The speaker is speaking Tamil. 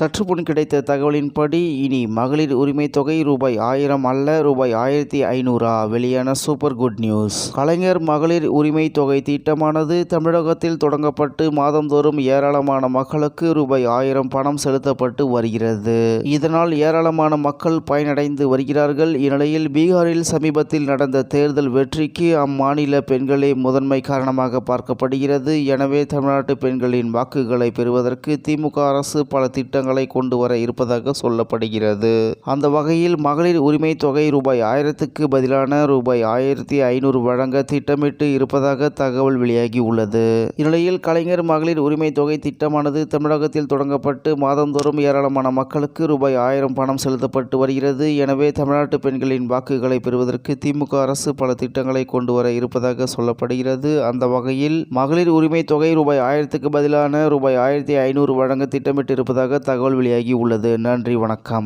சற்று முன் கிடைத்த தகவலின்படி இனி மகளிர் உரிமை தொகை ரூபாய் ஆயிரம் அல்ல ரூபாய் ஆயிரத்தி ஐநூறா? வெளியான சூப்பர் குட் நியூஸ். கலைஞர் மகளிர் உரிமை தொகை திட்டமானது தமிழகத்தில் தொடங்கப்பட்டு மாதந்தோறும் ஏராளமான மக்களுக்கு ரூபாய் ஆயிரம் பணம் செலுத்தப்பட்டு வருகிறது. இதனால் ஏராளமான மக்கள் பயனடைந்து வருகிறார்கள். இந்நிலையில் பீகாரில் சமீபத்தில் நடந்த தேர்தல் வெற்றிக்கு அம்மாநில பெண்களே முதன்மை காரணமாக பார்க்கப்படுகிறது. எனவே தமிழ்நாட்டு பெண்களின் வாக்குகளை பெறுவதற்கு திமுக அரசு பல திட்டங்கள் கொண்டு வர இருப்பதாக சொல்லப்படுகிறது. அந்த வகையில் மகளிர் உரிமை தொகை ரூபாய் ஆயிரத்துக்கு பதிலான ரூபாய் ஆயிரத்தி ஐநூறு வழங்க திட்டமிட்டு இருப்பதாக தகவல் வெளியாகி உள்ளது இந்நிலையில் கலைஞர் மகளிர் உரிமை தொகை திட்டமானது தமிழகத்தில் தொடங்கப்பட்டு மாதந்தோறும் ஏராளமான மக்களுக்கு ரூபாய் ஆயிரம் பணம் செலுத்தப்பட்டு வருகிறது. எனவே தமிழ்நாட்டு பெண்களின் வாக்குகளை பெறுவதற்கு திமுக அரசு பல திட்டங்களை கொண்டு வர இருப்பதாக சொல்லப்படுகிறது. அந்த வகையில் மகளிர் உரிமை தொகை ரூபாய் ஆயிரத்துக்கு பதிலான ரூபாய் ஆயிரத்தி ஐநூறு வழங்க திட்டமிட்டு இருப்பதாக தகவல் வெளியாகி உள்ளது. நன்றி வணக்கம்.